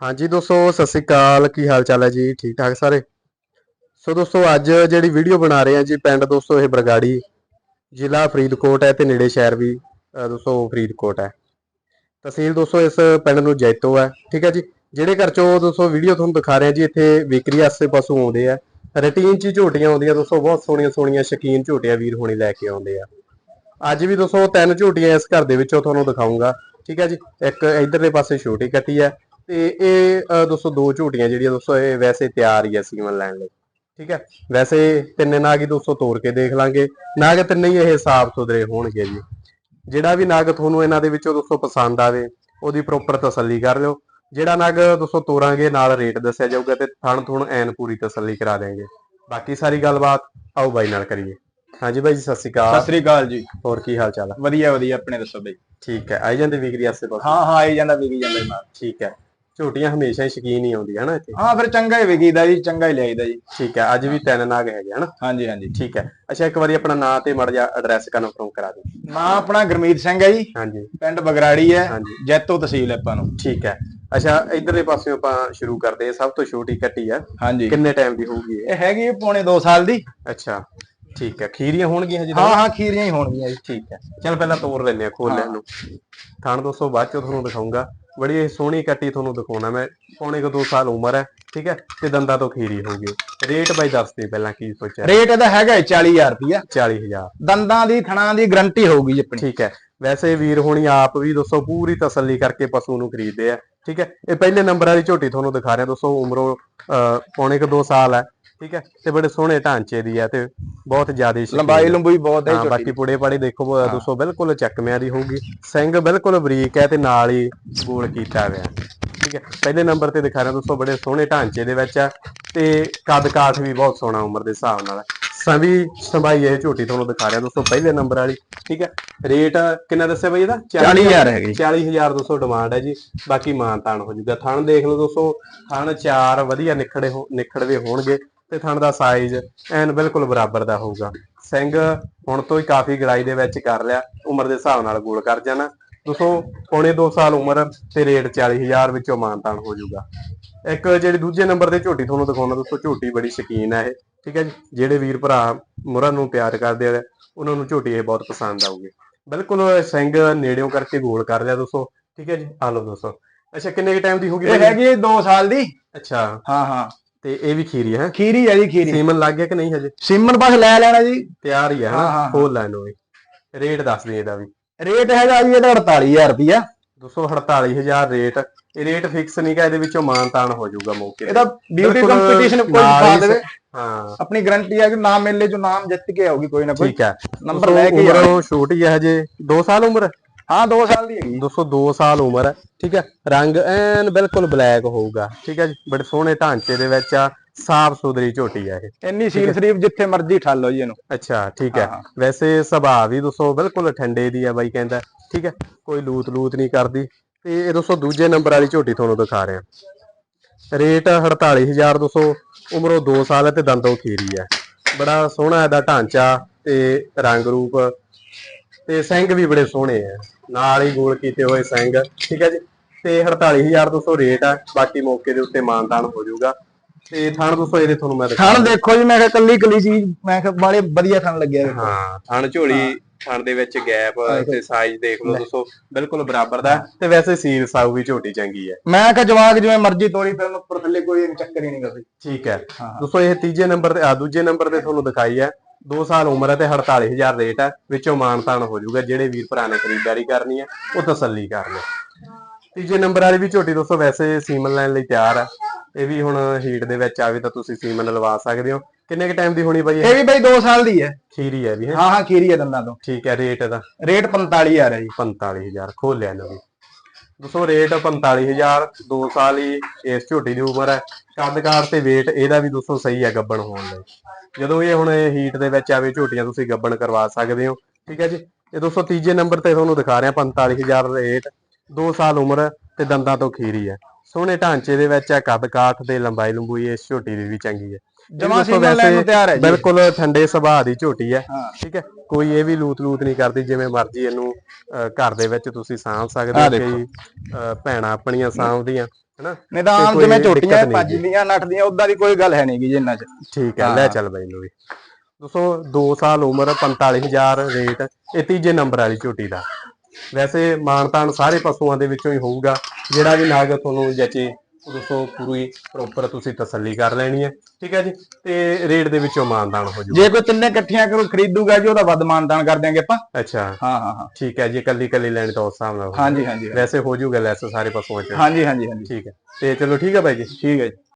ਹਾਂਜੀ ਦੋਸਤੋ, ਸਤਿ ਸ੍ਰੀ ਅਕਾਲ। ਕੀ ਹਾਲ ਚਾਲ ਹੈ ਜੀ? ਠੀਕ ਠਾਕ ਸਾਰੇ? ਸੋ ਦੋਸਤੋ, ਅੱਜ ਜਿਹੜੀ ਵੀਡੀਓ ਬਣਾ ਰਹੇ ਹਾਂ ਜੀ ਪਿੰਡ ਦੋਸਤੋ, ਇਹ ਬਰਗਾੜੀ ਜ਼ਿਲ੍ਹਾ ਫਰੀਦਕੋਟ ਹੈ ਤੇ ਨੇੜੇ ਸ਼ਹਿਰ ਵੀ ਦੋਸਤੋ, ਫਰੀਦਕੋਟ ਹੈ। ਤਹਿਸੀਲ ਦੋਸਤੋ, ਇਸ ਪਿੰਡ ਨੂੰ ਜੈਤੋ ਹੈ। ਠੀਕ ਹੈ ਜੀ? ਜਿਹੜੇ ਘਰ ਚੋਂ ਦੋਸਤੋ ਵੀਡੀਓ ਤੁਹਾਨੂੰ ਦਿਖਾ ਰਹੇ ਹਾਂ ਜੀ, ਇੱਥੇ ਵਿਕਰੀ ਆਸੇ ਪਾਸੋਂ ਆਉਂਦੇ ਆ। ਰੂਟੀਨ ਚ ਹੀ ਝੋਟੀਆਂ ਆਉਂਦੀਆਂ ਦੋਸਤੋ, ਬਹੁਤ ਸੋਹਣੀਆਂ ਸੋਹਣੀਆਂ ਸ਼ਕੀਨ ਝੋਟੀਆਂ ਵੀਰ ਹੋਣੀ ਲੈ ਕੇ ਆਉਂਦੇ ਆ। ਅੱਜ ਵੀ ਦੋਸਤੋ ਤਿੰਨ ਝੋਟੀਆਂ ਇਸ ਘਰ ਦੇ ਵਿੱਚੋਂ ਤੁਹਾਨੂੰ ਦਿਖਾਉਂਗਾ ਠੀਕ ਹੈ ਜੀ? ਇੱਕ ਇਧਰਲੇ ਪਾਸੇ ਛੋਟੀ ਕੱਟੀ ਹੈ ਤੇ ਇਹ ਦੋਸਤੋ ਦੋ ਝੋਟੀਆਂ ਜਿਹੜੀਆਂ ਦੋਸਤੋ ਇਹ ਵੈਸੇ ਤਿਆਰ ਹੀ ਆ ਸੀਮਨ ਲੈਣ ਲਈ ਠੀਕ ਹੈ? ਵੈਸੇ ਤਿੰਨੇ ਨਾਗ ਹੀ ਦੋਸਤੋ ਤੋੜ ਕੇ ਦੇਖ ਲਾਂਗੇ। ਨਾਗ ਤਿੰਨੇ ਹੀ ਇਹ ਸਾਫ਼ ਸੁਥਰੇ ਹੋਣਗੇ ਜੀ। ਜਿਹੜਾ ਵੀ ਨਾਗ ਤੁਹਾਨੂੰ ਇਹਨਾਂ ਦੇ ਵਿੱਚੋਂ ਦੋਸਤੋ ਪਸੰਦ ਆਵੇ ਉਹਦੀ ਪ੍ਰੋਪਰ ਤਸੱਲੀ ਕਰ ਲਿਓ। ਜਿਹੜਾ ਨਗ ਦੋਸਤੋ ਤੋਰਾਂਗੇ ਨਾਲ ਰੇਟ ਦੱਸਿਆ ਜਾਊਗਾ ਤੇ ਥਣ ਥੁਣ ਐਨ ਪੂਰੀ ਤਸੱਲੀ ਕਰਾ ਦੇਾਂਗੇ ਬਾਕੀ ਸਾਰੀ ਗੱਲਬਾਤ ਆਓ ਬਾਈ ਨਾਲ ਕਰੀਏ। ਹਾਂਜੀ ਬਾਈ ਜੀ ਸਤਿ ਸ਼੍ਰੀ ਸਤਿ ਅਕਾਲ ਸ੍ਰੀ ਅਕਾਲ ਜੀ। ਹੋਰ ਕੀ ਹਾਲ ਚਾਲ ਹੈ ਵਧੀਆ ਵਧੀਆ ਆਪਣੇ ਦੱਸੋ ਬਈ। ਠੀਕ ਹੈ ਆਈ ਜਾਂਦੇ ਵਿਕਰੀ ਆਸੇ ਪਾਸੇ ਹਾਂ ਹਾਂ ਆਈ ਜਾਂਦਾ ਵਿਕੀ ਜਾਂਦਾ ਠੀਕ ਹੈ। ਝੋਟੀਆਂ ਹਮੇਸ਼ਾ ਹੀ ਸ਼ਕੀਨ ਹੀ ਆਉਂਦੀਆਂ ਹਨਾ ਇੱਥੇ? ਹਾਂ ਫਿਰ ਚੰਗਾ ਹੀ ਵਿਕੀਦਾ ਜੀ ਚੰਗਾ ਹੀ ਲਿਆਈਦਾ ਜੀ। ਠੀਕ ਹੈ ਅੱਜ ਵੀ ਤਿੰਨ ਨਾਗ ਹੈਗੇ ਹਨਾ? ਹਾਂਜੀ ਹਾਂਜੀ। ਠੀਕ ਹੈ। ਅੱਛਾ ਇੱਕ ਵਾਰੀ ਆਪਣਾ ਨਾਂ ਤੇ ਮੜ ਜਾ ਐਡਰੈਸ ਕਨਫਰਮ ਕਰਾ ਦਿਓ। ਨਾਂ ਆਪਣਾ ਗਰਮੀਤ ਸਿੰਘ ਹੈ ਜੀ। ਹਾਂਜੀ। ਪਿੰਡ ਬਗਰਾੜੀ ਹੈ ਹਾਂਜੀ। ਜੈਤੋ ਤਹਿਸੀਲ ਹੈ ਆਪਾਂ ਨੂੰ। ਠੀਕ ਹੈ। ਅੱਛਾ ਇਧਰਲੇ ਪਾਸਿਓਂ ਆਪਾਂ ਸ਼ੁਰੂ ਕਰਦੇ ਹਾਂ ਸਭ ਤੋਂ ਛੋਟੀ ਕੱਟੀ ਆ ਹਾਂਜੀ। ਕਿੰਨੇ ਟਾਈਮ ਦੀ ਹੋਊਗੀ ਇਹ? ਇਹ ਹੈਗੀ ਹੈ ਪੌਣੇ 2 ਸਾਲ ਦੀ। ਅੱਛਾ। ਠੀਕ ਹੈ ਖੀਰੀਆਂ ਹੋਣਗੀਆਂ ਹਜੇ ਹਾਂ ਹਾਂ ਖੀਰੀਆਂ ਹੀ ਹੋਣਗੀਆਂ ਜੀ। ਠੀਕ ਹੈ ਚਲ ਪਹਿਲਾਂ ਤੋੜ ਲੈਨੇ ਆ ਖੋਲ ਹਾਂ। ਲੈਣ ਨੂੰ। ਥਣ ਦੋਸਤੋ ਬਾਅਦ ਚੋਂ ਤੁਹਾਨੂੰ ਦਿਖਾਉਂਗਾ ਬੜੀ ਸੋਹਣੀ ਕੱਟੀ ਤੁਹਾਨੂੰ ਦਿਖਾਉਣਾ ਮੈਂ। ਪੌਣੇ ਕੁ 2 ਸਾਲ ਉਮਰ ਹੈ ਠੀਕ ਹੈ ਤੇ ਦੰਦਾਂ ਤੋਂ ਖੀਰੀ ਹੋਊਗੀ। ਰੇਟ ਬਾਈ ਦੱਸ ਦੇ ਪਹਿਲਾਂ ਕੀ ਸੋਚਿਆ? ਰੇਟ ਇਹਦਾ ਹੈਗਾ ਹੈ 40000 ਰੁਪਇਆ 40000 ਦੰਦਾਂ ਦੀ ਥਣਾਂ ਦੀ ਗਰੰਟੀ ਹੋਊਗੀ ਜੀ ਆਪਣੀ। ਠੀਕ ਹੈ ਵੈਸੇ ਵੀਰ ਹੋਣੀ ਆਪ ਵੀ ਦੋਸਤੋ ਪੂਰੀ ਤਸੱਲੀ ਕਰਕੇ ਪਸ਼ੂ ਨੂੰ ਖਰੀਦਦੇ ਆ ਠੀਕ ਹੈ। ਇਹ ਪਹਿਲੇ ਨੰਬਰ ਵਾਲੀ ਝੋਟੀ ਤੁਹਾਨੂੰ ਦਿਖਾ ਰਿਹਾ ਦੋਸਤੋ ਉਮਰੋਂ ਪੌਣੇ ਕੁ 2 ਸਾਲ ਹੈ। ਠੀਕ ਹੈ? ਤੇ ਬੜੇ ਸੋਹਣੇ ਢਾਂਚੇ ਦੀ ਹੈ ਤੇ ਬਹੁਤ ਜ਼ਿਆਦਾ ਲੰਬਾਈ ਹੈ। ਲੰਬੂਈ ਬਹੁਤ ਹੈ ਹਾਂ ਝੋਟੀ ਬਾਕੀ ਪੁੜੇ ਪਾੜੇ ਦੇਖੋ ਦੋਸਤੋ ਬਿਲਕੁਲ ਚੱਕਮਿਆਂ ਦੀ ਹੋਊਗੀ। ਸਿੰਘ ਬਿਲਕੁਲ ਬਰੀਕ ਹੈ ਤੇ ਨਾਲ ਹੀ ਗੋਲ ਕੀਤਾ ਹੋਇਆ ਠੀਕ ਹੈ? ਪਹਿਲੇ ਨੰਬਰ ਤੇ ਦਿਖਾ ਰਿਹਾ ਦੋਸਤੋ ਬੜੇ ਸੋਹਣੇ ਢਾਂਚੇ ਦੇ ਵਿੱਚ ਆ ਤੇ ਕੱਦ ਕਾਠ ਵੀ ਬਹੁਤ ਸੋਹਣਾ ਉਮਰ ਦੇ ਹਿਸਾਬ ਨਾਲ ਸੰਭੀ ਸੰਭਾਈ ਇਹ ਝੋਟੀ ਤੁਹਾਨੂੰ ਦਿਖਾ ਰਿਹਾ ਦੋਸਤੋ ਪਹਿਲੇ ਨੰਬਰ ਵਾਲੀ। ਠੀਕ ਹੈ? ਰੇਟ ਕਿੰਨਾ ਦੱਸਿਆ ਬਈ ਇਹਦਾ? 40000 ਹੈਗੀ। 40000 ਦੋਸਤੋ ਡਿਮਾਂਡ ਹੈ ਜੀ। ਬਾਕੀ ਮਾਨ ਤਾਨ ਹੋ ਜਾਊਗਾ ਥਣ ਦੇਖ ਲਓ ਦੋਸਤੋ ਥਣ ਚਾਰ ਵਧੀਆ ਨਿਖੜੇ ਹੋ- ਨਿਖੜਵੇ ਹੋਣਗੇ। ਤੇ ਥਣ ਦਾ ਸਾਈਜ਼ ਐਨ ਬਿਲਕੁਲ ਬਰਾਬਰ ਦਾ ਹੋਊਗਾ। ਸਿੰਘ ਹੁਣ ਤੋਂ ਹੀ ਕਾਫੀ ਗੜਾਈ ਦੇ ਵਿੱਚ ਕਰ ਲਿਆ ਉਮਰ ਦੇ ਹਿਸਾਬ ਨਾਲ ਗੋਲ ਕਰ ਜਾਣਾ। ਦੋਸਤੋ ਪੌਣੇ 2 ਸਾਲ ਉਮਰ ਤੇ ਰੇਟ 40000 ਵਿੱਚੋਂ ਮਾਨ ਤਾਨ ਹੋ ਜਾਊਗਾ। ਇੱਕ ਜਿਹੜੀ ਦੂਜੇ ਨੰਬਰ ਤੇ ਝੋਟੀ ਤੁਹਾਨੂੰ ਦਿਖਾਉਣਾ ਦੋਸਤੋ ਝੋਟੀ ਬੜੀ ਸ਼ਕੀਨ ਹੈ ਇਹ ਠੀਕ ਹੈ ਜੀ? ਜਿਹੜੇ ਵੀਰ ਭਰਾ ਮੁਰਾਂ ਨੂੰ ਪਿਆਰ ਕਰਦੇ ਆ ਉਹਨਾਂ ਨੂੰ ਝੋਟੀ ਇਹ ਬਹੁਤ ਪਸੰਦ ਆਊਗੀ। ਬਿਲਕੁਲ ਸਿੰਘ ਨੇੜਿਓਂ ਕਰਕੇ ਗੋਲ ਕਰ ਲਿਆ ਦੋਸਤੋ ਠੀਕ ਹੈ ਜੀ? ਆ ਲਓ ਦੋਸਤੋ ਅੱਛਾ ਕਿੰਨੇ ਕੁ ਟਾਈਮ ਦੀ ਹੋਗੀ ਇਹ ਹੈਗੀ 2 ਸਾਲ ਦੀ। ਅੱਛਾ। ਹਾਂ ਹਾਂ। ਤੇ ਇਹ ਵੀ ਖੀਰੀ ਹੈ। ਖੀਰੀ ਹੈ ਜੀ ਖੀਰੀ। ਸੀਮਨ ਲੱਗ ਗਿਆ ਕਿ ਨਹੀਂ ਹਜੇ? ਸਿਮਨ ਬਸ ਲੈ ਲੈਣਾ ਜੀ। ਤਿਆਰ ਹੀ ਹੈ ਹਾਂ। ਖੋਲ ਲੈਣ ਵੀ ਰੇਟ ਦੱਸ ਦੇ ਇਹਦਾ ਵੀ। ਰੇਟ ਹੈਗਾ ਜੀ ਇਹਦਾ 48000 ਰੁਪਇਆ 248000 ਰੇਟ। ਇਹ ਰੇਟ ਫਿਕਸ ਨਹੀਂ ਗਾ ਇਹਦੇ ਵਿੱਚੋਂ ਮਾਨ ਤਾਨ ਹੋ ਜਾਊਗਾ ਮੌਕੇ। ਇਹਦਾ ਬਿਊਟੀ ਕੰਪੀਟੀਸ਼ਨ ਕੋਈ ਹੀ ਦੇਵੇ। ਹਾਂ। ਆਪਣੀ ਗਾਰੰਟੀ ਹੈ ਕਿ ਨਾਮ ਮੇਲੇ ਚੋਂ ਨਾਮ ਜਿੱਤ ਕੇ ਆਊਗੀ ਕੋਈ ਨਾ ਕੋਈ। ਠੀਕ ਹੈ। ਨੰਬਰ ਲੈ ਕੇ ਉਹ ਛੋਟੀ ਹੈ ਹਜੇ। 2 ਸਾਲ ਉਮਰ? ਹੈ ਹਾਂ 2 ਸਾਲ ਦੀ ਹੈਗੀ। 202 ਸਾਲ ਉਮਰ ਹੈ। ਠੀਕ ਹੈ ਰੰਗ ਐਨ ਬਿਲਕੁਲ ਬਲੈਕ ਹੋਊਗਾ। ਠੀਕ ਹੈ ਜੀ ਬੜੇ ਸੋਹਣੇ ਢਾਂਚੇ ਦੇ ਵਿੱਚ ਆ ਸਾਫ਼ ਸੁਥਰੀ ਝੋਟੀ ਆ ਇਹ। ਇੰਨੀ ਸੀਲ ਸ਼ਰੀਫ ਜਿੱਥੇ ਮਰਜ਼ੀ ਠੱਲ ਲਓ ਜੀ ਇਹਨੂੰ। ਅੱਛਾ ਠੀਕ ਹੈ। ਹਾਂ। ਵੈਸੇ ਸੁਭਾਅ ਵੀ ਦੋਸਤੋ ਬਿਲਕੁਲ ਠੰਡੇ ਦੀ ਆ ਬਾਈ ਕਹਿੰਦਾ। ਠੀਕ ਹੈ ਕੋਈ ਲੂਤ ਲੂਤ ਨਹੀਂ ਕਰਦੀ। ਤੇ ਇਹ ਦੋਸਤੋ ਦੂਜੇ ਨੰਬਰ ਵਾਲੀ ਝੋਟੀ ਤੁਹਾਨੂੰ ਦਿਖਾ ਰਿਹਾ। ਰੇਟ 48000 ਦੋਸਤੋ ਉਮਰੋਂ 2 ਸਾਲ ਹੈ ਤੇ ਦੰਦੋਂ ਖੀਰੀ ਹੈ। ਬੜਾ ਸੋਹਣਾ ਇਹਦਾ ਢਾਂਚਾ ਤੇ ਰੰਗ ਰੂਪ। ਤੇ ਸਿੰਘ ਵੀ ਬੜੇ ਸੋਹਣੇ ਆ। ਨਾਲ ਹੀ ਗੋਲ ਕੀਤੇ ਹੋਏ ਸਿੰਘ ਠੀਕ ਹੈ ਜੀ? ਤੇ 48000 ਦੋਸਤੋ ਰੇਟ ਆ ਬਾਕੀ ਮੌਕੇ ਦੇ ਉੱਤੇ ਮਾਨਦਾਨ ਹੋ ਜਾਊਗਾ। ਤੇ ਥਣ ਦੋਸਤੋ ਇਹਦੇ ਤੁਹਾਨੂੰ ਮੈਂ ਥਣ ਦੇਖੋ ਜੀ ਮੈਂ ਕਿਹਾ ਕੱਲੀ ਕੱਲੀ ਚੀਜ਼ ਮੈਂ ਕਿਹਾ ਬਾਲੇ ਵਧੀਆ ਥਣ ਲੱਗਿਆ। ਹਾਂ ਥਣ ਝੋਲੀ ਥਣ ਦੇ ਵਿੱਚ ਗੈਪ ਤੇ ਸਾਈਜ਼ ਦੇਖ ਲਓ ਦੋਸਤੋ ਬਿਲਕੁਲ ਬਰਾਬਰ ਦਾ। ਤੇ ਵੈਸੇ ਸੀਲ ਸਾਊ ਵੀ ਝੋਟੀ ਚੰਗੀ ਹੈ। ਮੈਂ ਕਿਹਾ ਜਵਾਕ ਜਿਵੇਂ ਮਰਜ਼ੀ ਤੋਰੀ ਫਿਰ ਉੱਪਰ ਥੱਲੇ ਕੋਈ ਚੱਕਰ ਹੀ ਨਹੀਂ ਕਰਦੀ ਠੀਕ ਹਾਂ। ਦੋਸਤੋ ਇਹ ਤੀਜੇ ਨੰਬਰ ਤੇ ਆ ਦੂਜੇ ਨੰਬਰ ਤੇ ਤੁਹਾਨੂੰ ਦਿਖਾਈ ਹੈ। 2 ਸਾਲ ਉਮਰ ਹੈ ਤੇ 48000 ਰੇਟ ਹੈ ਵਿੱਚੋਂ ਮਾਨਤਾਨ ਹੋ ਜਾਊਗਾ ਜਿਹੜੇ ਵੀਰ ਭਰਾ ਨੇ ਖਰੀਦਦਾਰੀ ਕਰਨੀ ਹੈ ਉਹ ਤਸੱਲੀ ਕਰ ਲਓ ਤੀਜੇ ਨੰਬਰ ਵਾਲੀ ਵੀ ਝੋਟੀ ਦੋਸਤੋ ਵੈਸੇ ਸੀਮਨ ਲੈਣ ਲਈ ਤਿਆਰ ਹੈ। ਇਹ ਵੀ ਹੁਣ ਹੀਟ ਦੇ ਵਿੱਚ ਆਵੇ ਤਾਂ ਤੁਸੀਂ ਸੀਮਨ ਲਵਾ ਸਕਦੇ ਹੋ। ਕਿੰਨੇ ਕ ਟਾਈਮ ਦੀ ਹੋਣੀ ਬਾਈ ਇਹ? ਵੀ ਬਈ 2 ਸਾਲ ਦੀ ਹੈ। ਖੀਰੀ ਹੈ ਵੀ ਹੈ। ਹਾਂ ਖੀਰੀ ਹੈ ਦੰਦਾਂ ਤੋਂ। ਠੀਕ ਹੈ ਰੇਟ ਇਹਦਾ? ਰੇਟ 45000 ਹੈ ਜੀ। 45000 ਖੋਲ ਲਿਆ ਇਹਨੂੰ ਵੀ ਦੋਸਤੋ ਰੇਟ 45000 2 ਸਾਲ ਹੀ ਇਸ ਝੋਟੀ ਦੀ ਉਮਰ ਹੈ। ਕੱਦਕਾਰ ਤੇ weight ਇਹਦਾ ਵੀ ਦੋਸਤੋ ਸਹੀ ਹੈ ਗੱਬਣ ਹੋਣ ਲਈ। ਜਦੋਂ ਇਹ ਹੁਣ ਹੀਟ ਦੇ ਵਿੱਚ ਆਵੇ ਝੋਟੀਆਂ ਤੁਸੀਂ ਗੱਬਣ ਕਰਵਾ ਸਕਦੇ ਹੋ। ਠੀਕ ਹੈ ਜੀ? ਇਹ ਦੋਸਤੋ ਤੀਜੇ ਨੰਬਰ ਤੇ ਤੁਹਾਨੂੰ ਦਿਖਾ ਰਿਹਾ 45000 ਰੇਟ 2 ਸਾਲ ਉਮਰ ਤੇ ਦੰਦਾਂ ਤੋਂ ਖੀਰੀ ਹੈ। ਸੋਹਣੇ ਢਾਂਚੇ ਦੇ ਵਿੱਚ ਹੈ ਕੱਦ ਕਾਠ ਤੇ ਲੰਬਾਈ ਲੰਬੂਈ ਇਸ ਝੋਟੀ ਦੀ ਵੀ ਚੰਗੀ ਹੈ। ਜਮਾ ਸੀਮਨ ਲੈਣ ਨੂੰ ਤਿਆਰ ਹੈ ਜੀ। ਬਿਲਕੁਲ ਠੰਡੇ ਸੁਭਾਅ ਦੀ ਝੋਟੀ ਹੈ। ਠੀਕ ਹੈ? ਕੋਈ ਇਹ ਵੀ ਲੂਤ ਲੂਤ ਨਹੀਂ ਕਰਦੀ ਜਿਵੇਂ ਮਰਜ਼ੀ ਇਹਨੂੰ ਘਰ ਦੇ ਵਿੱਚ ਤੁਸੀਂ ਸਾਂਭ ਸਕਦੇ ਹੋ। ਕਈ ਭੈਣਾਂ ਆਪਣੀਆਂ ਸਾਂਭਦੀਆਂ ਹਨਾ? ਕੋਈ ਜਿਵੇਂ ਝੋਟੀਆਂ ਭੱਜਦੀਆਂ ਨੱਠਦੀਆਂ ਉਦਾਂ ਦੀ ਕੋਈ ਗੱਲ ਹੈ ਨਹੀਂ ਗੀ ਜੀ ਇਹਨਾਂ 'ਚ। ਠੀਕ ਹੈ ਲੈ। ਚੱਲ ਬਾਈ ਨੂੰ ਵੀ। ਦੋਸਤੋ 2 ਸਾਲ ਉਮਰ 45000 ਰੇਟ ਇਹ ਤੀਜੇ ਨੰਬਰ ਵਾਲੀ ਝੋਟੀ ਦਾ। ਵੈਸੇ ਮਾਨਤਾਨ ਸਾਰੇ ਪਸ਼ੂਆਂ ਦੇ ਵਿੱਚੋਂ ਹੀ ਹੋਊਗਾ ਜਿਹੜਾ ਵੀ ਨਾਗ ਤੁਹਾਨੂੰ ਜਚੇ ਉਹ ਦੋਸਤੋ ਪੂਰੀ ਪ੍ਰੋਪਰ ਤੁਸੀਂ ਤਸੱਲੀ ਕਰ ਲੈਣੀ ਹੈ ਠੀਕ ਹੈ ਜੀ ਤੇ ਰੇਟ ਦੇ ਵਿੱਚੋਂ ਮਾਨਤਾਨ ਹੋ ਜਾਊਗਾ। ਜੇ ਕੋਈ ਤਿੰਨੇ ਇਕੱਠੀਆਂ ਕਰੋ ਖਰੀਦੂਗਾ ਜੀ ਉਹਦਾ ਵੱਧ ਮਾਨਦਾਨ ਕਰ ਦਿਆਂਗੇ ਆਪਾਂ। ਅੱਛਾ। ਹਾਂ ਹਾਂ ਹਾਂ। ਠੀਕ ਹੈ ਜੀ ਕੱਲੀ ਕੱਲੀ ਲੈਣੀ ਤਾਂ ਉਸ ਹਿਸਾਬ ਨਾਲ ਹੋਊਗੀ। ਹਾਂਜੀ ਹਾਂਜੀ ਵੈਸੇ ਹੋ ਜਾਊਗਾ ਲੈਸ ਸਾਰੇ ਪਸ਼ੂਆਂ 'ਚ ਹਾਂਜੀ ਹਾਂਜੀ ਹਾਂਜੀ। ਠੀਕ ਹੈ। ਤੇ ਚਲੋ ਠੀਕ ਹੈ ਬਾਈ ਜੀ। ਠੀਕ ਹੈ ਜੀ।